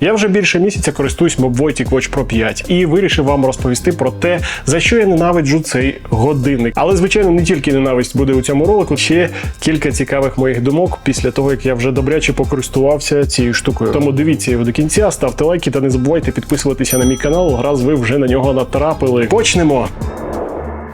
Я вже більше місяця користуюсь Mobvoi Watch Pro 5 і вирішив вам розповісти про те, за що я ненавиджу цей годинник. Але звичайно, не тільки ненависть буде у цьому ролику, ще кілька цікавих моїх думок після того, як я вже добряче покористувався цією штукою. Тому дивіться його до кінця, ставте лайки та не забувайте підписуватися на мій канал, раз ви вже на нього натрапили. Почнемо!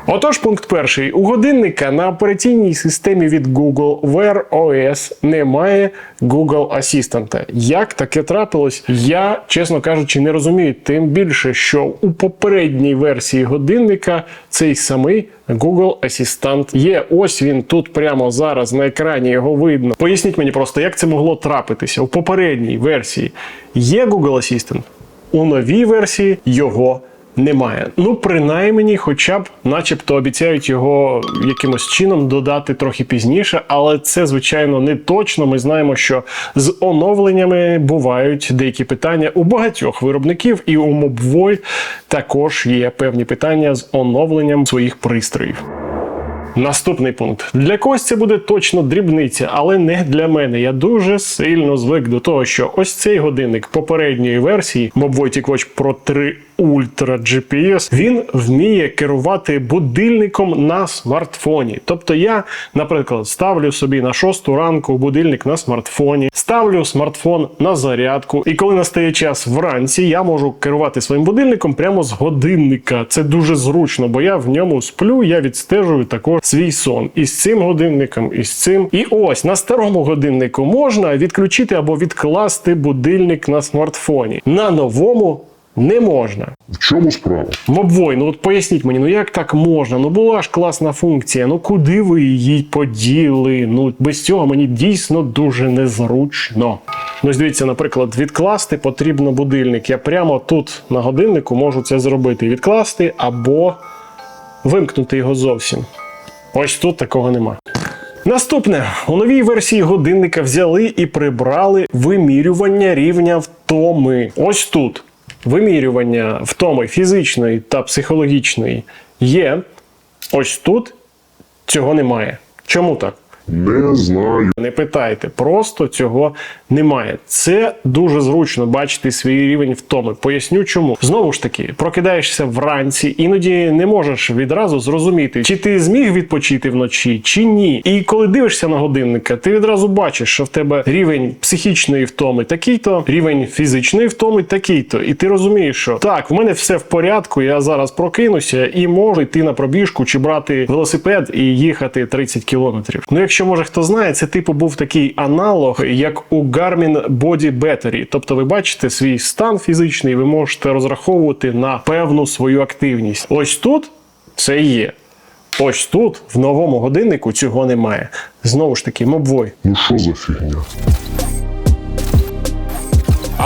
Отож, пункт перший. У годинника на операційній системі від Google Wear OS немає Google Асістента. Як таке трапилось? Я, чесно кажучи, не розумію. Тим більше, що у попередній версії годинника цей самий Google Асістент є. Ось він тут прямо зараз на екрані його видно. Поясніть мені просто, як це могло трапитися. У попередній версії є Google Асістент, у новій версії його немає. Ну, принаймні, хоча б, начебто, обіцяють його якимось чином додати трохи пізніше, але це, звичайно, не точно. Ми знаємо, що з оновленнями бувають деякі питання у багатьох виробників, і у Mobvoi також є певні питання з оновленням своїх пристроїв. Наступний пункт. Для когось це буде точно дрібниця, але не для мене. Я дуже сильно звик до того, що ось цей годинник попередньої версії Mobvoi Watch Pro 3 Ultra GPS, він вміє керувати будильником на смартфоні. Тобто я, наприклад, ставлю собі на 6 ранку будильник на смартфоні, ставлю смартфон на зарядку, і коли настає час вранці, я можу керувати своїм будильником прямо з годинника. Це дуже зручно, бо я в ньому сплю, я відстежую також свій сон і з цим годинником, і з цим. І ось на старому годиннику можна відключити або відкласти будильник на смартфоні. На новому не можна. В чому справа? Мобвой, ну от поясніть мені, ну як так можна? Ну була ж класна функція. Ну куди ви її поділи? Ну без цього мені дійсно дуже незручно. Ну ось дивіться, наприклад, відкласти потрібно будильник. Я прямо тут на годиннику можу це зробити. Відкласти або вимкнути його зовсім. Ось тут такого нема. Наступне у новій версії годинника взяли і прибрали вимірювання рівня втоми. Ось тут вимірювання втоми фізичної та психологічної є. Ось тут цього немає. Чому так? Не знаю. Не питайте, просто цього немає. Це дуже зручно бачити свій рівень втоми. Поясню чому. Знову ж таки, прокидаєшся вранці, іноді не можеш відразу зрозуміти, чи ти зміг відпочити вночі, чи ні. І коли дивишся на годинника, ти відразу бачиш, що в тебе рівень психічної втоми такий-то, рівень фізичної втоми такий-то. І ти розумієш, що так, в мене все в порядку, я зараз прокинуся і можу йти на пробіжку чи брати велосипед і їхати 30 кілометрів. Ну, якщо може хто знає, це типу був такий аналог, як у Garmin Body Battery. Тобто, ви бачите свій стан фізичний, ви можете розраховувати на певну свою активність. Ось тут це є. Ось тут, в новому годиннику, цього немає. Знову ж таки, мобвой. Ну що за фігня?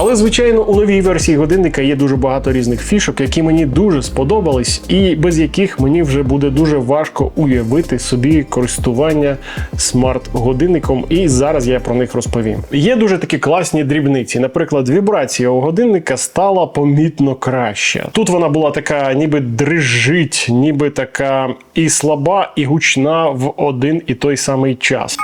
Але, звичайно, у новій версії годинника є дуже багато різних фішок, які мені дуже сподобались, і без яких мені вже буде дуже важко уявити собі користування смарт-годинником. І зараз я про них розповім. Є дуже такі класні дрібниці. Наприклад, вібрація у годинника стала помітно краща. Тут вона була така, ніби дрижить, ніби така і слаба, і гучна в один і той самий час.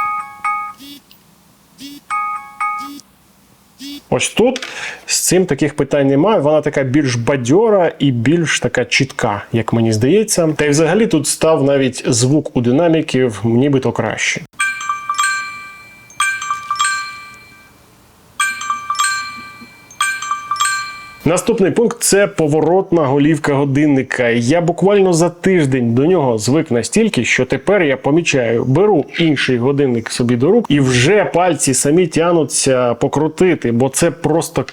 Ось тут з цим таких питань немає. Вона така більш бадьора і більш така чітка, як мені здається. Та й взагалі тут став навіть звук у динаміків нібито краще. Наступний пункт це поворотна голівка годинника. Я буквально за тиждень до нього звик настільки, що тепер я помічаю, беру інший годинник собі до рук, і вже пальці самі тянуться покрутити, бо це просто.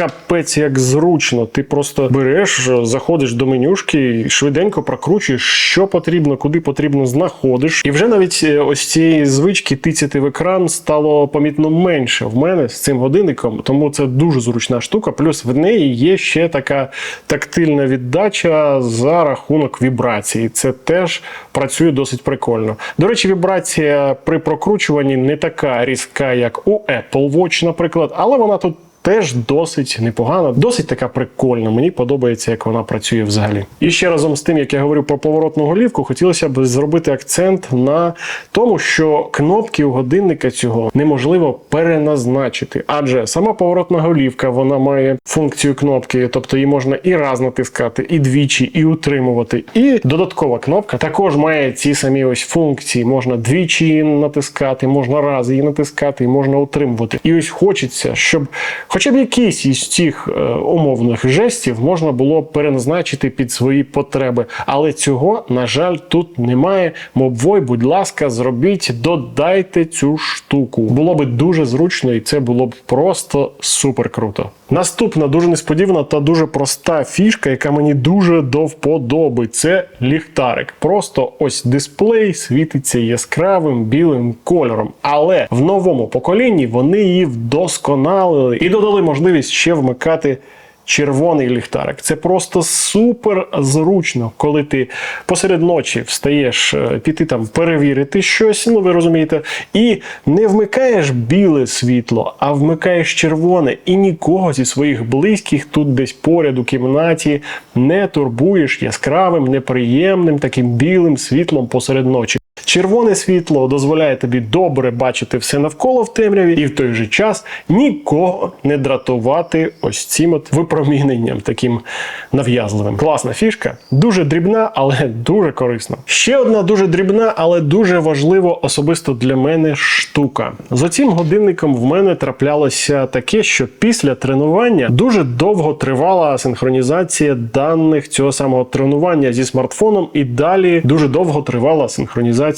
Капець як зручно. Ти просто береш, заходиш до менюшки, швиденько прокручуєш, що потрібно, куди потрібно, знаходиш. І вже навіть е, ось цієї звички тицяти в екран стало помітно менше в мене з цим годинником, тому це дуже зручна штука. Плюс в неї є ще така тактильна віддача за рахунок вібрації. Це теж працює досить прикольно. До речі, вібрація при прокручуванні не така різка, як у Apple Watch, наприклад, але вона тут Теж досить непогана, досить така прикольна. Мені подобається, як вона працює взагалі. І ще разом з тим, як я говорю про поворотну голівку, хотілося б зробити акцент на тому, що кнопки у годинника цього неможливо переназначити, адже сама поворотна голівка вона має функцію кнопки, тобто її можна і раз натискати, і двічі, і утримувати. І додаткова кнопка також має ці самі ось функції. Можна двічі її натискати, можна раз її натискати, і можна утримувати. І ось хочеться, щоб хоча б якийсь із цих е, умовних жестів можна було переназначити під свої потреби. Але цього, на жаль, тут немає. Мобвой, будь ласка, зробіть, додайте цю штуку. Було би дуже зручно, і це було б просто супер круто. Наступна дуже несподівана та дуже проста фішка, яка мені дуже до вподоби. Це ліхтарик. Просто ось дисплей світиться яскравим білим кольором. Але в новому поколінні вони її вдосконалили і додали можливість ще вмикати. Червоний ліхтарик. Це просто супер зручно, коли ти посеред ночі встаєш е, піти там перевірити щось, ну ви розумієте, і не вмикаєш біле світло, а вмикаєш червоне, і нікого зі своїх близьких тут десь поряд у кімнаті не турбуєш яскравим, неприємним таким білим світлом посеред ночі. Червоне світло дозволяє тобі добре бачити все навколо в темряві, і в той же час нікого не дратувати ось цим от випроміненням таким нав'язливим. Класна фішка, дуже дрібна, але дуже корисна. Ще одна дуже дрібна, але дуже важлива особисто для мене штука. З оцім годинником в мене траплялося таке, що після тренування дуже довго тривала синхронізація даних цього самого тренування зі смартфоном, і далі дуже довго тривала синхронізація,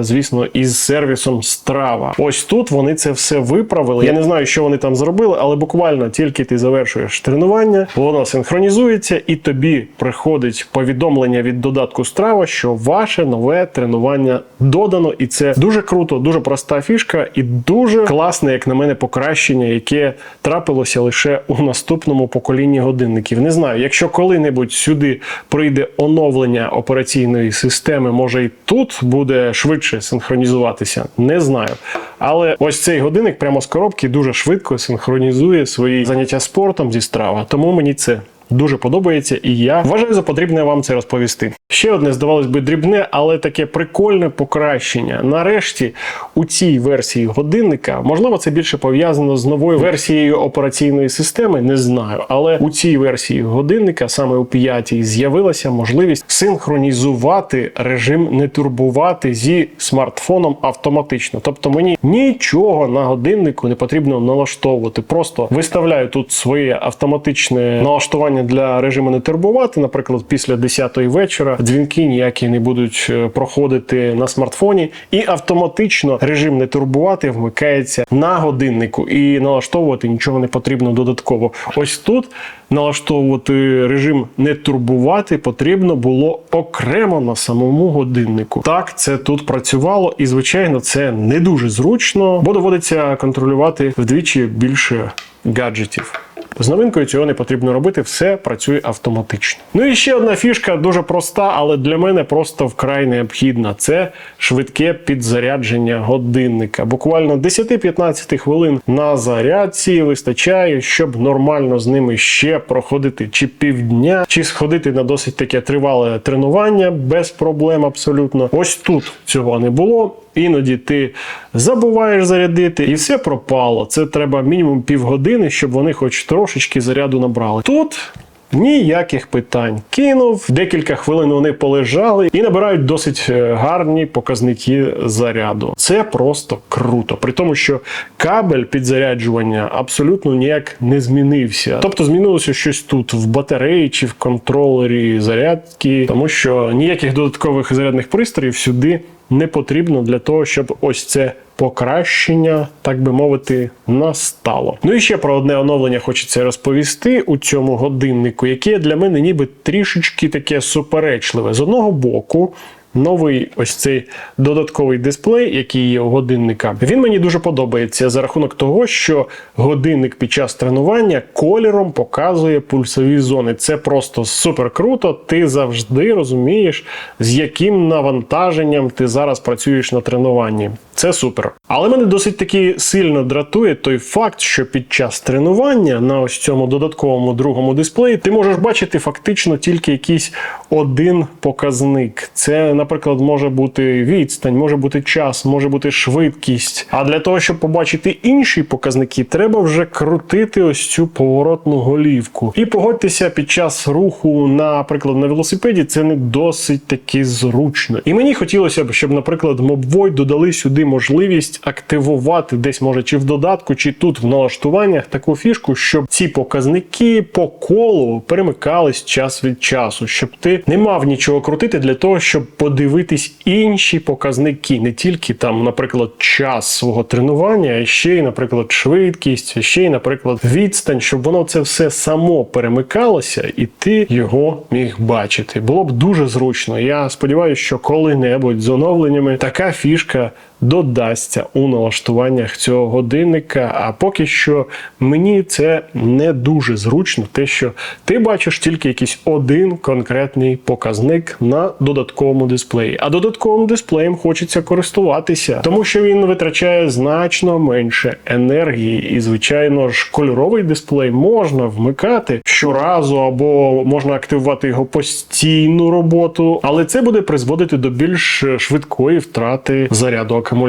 звісно, із сервісом Strava. Ось тут вони це все виправили. Я не знаю, що вони там зробили, але буквально тільки ти завершуєш тренування, воно синхронізується, і тобі приходить повідомлення від додатку Strava, що ваше нове тренування додано, і це дуже круто, дуже проста фішка, і дуже класне, як на мене, покращення, яке трапилося лише у наступному поколінні годинників. Не знаю, якщо коли-небудь сюди прийде оновлення операційної системи, може і тут буде швидше синхронізуватися. Не знаю. Але ось цей годинник прямо з коробки дуже швидко синхронізує свої заняття спортом зі страва. Тому мені це. Дуже подобається, і я вважаю за потрібне вам це розповісти. Ще одне, здавалось би, дрібне, але таке прикольне покращення. Нарешті, у цій версії годинника, можливо, це більше пов'язано з новою версією операційної системи, не знаю. Але у цій версії годинника, саме у п'ятій, з'явилася можливість синхронізувати режим не турбувати зі смартфоном автоматично. Тобто мені нічого на годиннику не потрібно налаштовувати. Просто виставляю тут своє автоматичне налаштування для режиму не турбувати. Наприклад, після 10-ї вечора дзвінки ніякі не будуть е, проходити на смартфоні, і автоматично режим не турбувати вмикається на годиннику, і налаштовувати нічого не потрібно додатково. Ось тут налаштовувати режим не турбувати потрібно було окремо на самому годиннику. Так, це тут працювало, і звичайно, це не дуже зручно, бо доводиться контролювати вдвічі більше гаджетів. З новинкою цього не потрібно робити, все працює автоматично. Ну і ще одна фішка дуже проста, але для мене просто вкрай необхідна. Це швидке підзарядження годинника. Буквально 10-15 хвилин на зарядці вистачає, щоб нормально з ними ще проходити чи півдня, чи сходити на досить таке тривале тренування без проблем абсолютно. Ось тут цього не було. Іноді ти забуваєш зарядити, і все пропало. Це треба мінімум півгодини, щоб вони хоч трошечки заряду набрали. Тут. Ніяких питань. Кинув, декілька хвилин вони полежали і набирають досить е, гарні показники заряду. Це просто круто. При тому, що кабель підзаряджування абсолютно ніяк не змінився. Тобто змінилося щось тут в батареї чи в контролері зарядки, тому що ніяких додаткових зарядних пристроїв сюди не потрібно для того, щоб ось це покращення, так би мовити, настало. Ну і ще про одне оновлення хочеться розповісти у цьому годиннику, яке для мене ніби трішечки таке суперечливе. З одного боку. Новий ось цей додатковий дисплей, який є у годинника, він мені дуже подобається за рахунок того, що годинник під час тренування кольором показує пульсові зони. Це просто супер круто. Ти завжди розумієш, з яким навантаженням ти зараз працюєш на тренуванні. Це супер. Але мене досить таки сильно дратує той факт, що під час тренування на ось цьому додатковому другому дисплеї ти можеш бачити фактично тільки якийсь один показник. Це, наприклад, може бути відстань, може бути час, може бути швидкість. А для того, щоб побачити інші показники, треба вже крутити ось цю поворотну голівку. І погодьтеся, під час руху, наприклад, на велосипеді, це не досить таки зручно. І мені хотілося б, щоб, наприклад, MobVoid додали сюди можливість активувати десь, може, чи в додатку, чи тут в налаштуваннях таку фішку, щоб ці показники по колу перемикались час від часу, щоб ти не мав нічого крутити для того, щоб подивитись інші показники, не тільки там, наприклад, час свого тренування, а ще й, наприклад, швидкість, ще й, наприклад, відстань, щоб воно це все само перемикалося, і ти його міг бачити. Було б дуже зручно. Я сподіваюся, що коли-небудь з оновленнями така фішка додасться у налаштуваннях цього годинника. А поки що мені це не дуже зручно, те, що ти бачиш тільки якийсь один конкретний показник на додатковому дисплеї. А додатковим дисплеєм хочеться користуватися, тому що він витрачає значно менше енергії. І, звичайно ж, кольоровий дисплей можна вмикати щоразу, або можна активувати його постійну роботу, але це буде призводити до більш швидкої втрати заряду акумулятора,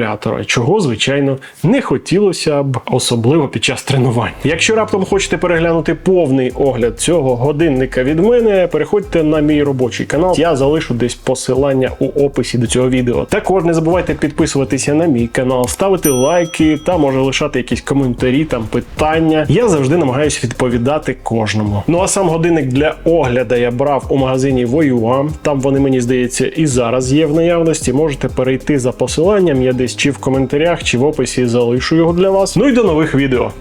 чого, звичайно, не хотілося б, особливо під час тренувань. Якщо раптом хочете переглянути повний огляд цього годинника від мене, переходьте на мій робочий канал. Я залишу десь посилання у описі до цього відео. Також не забувайте підписуватися на мій канал, ставити лайки та може лишати якісь коментарі, там питання. Я завжди намагаюся відповідати кожному. Ну а сам годинник для огляду я брав у магазині Воюа. Там вони мені здається і зараз є в наявності. Можете перейти за посиланням. Я десь чи в коментарях, чи в описі залишу його для вас. Ну і до нових відео.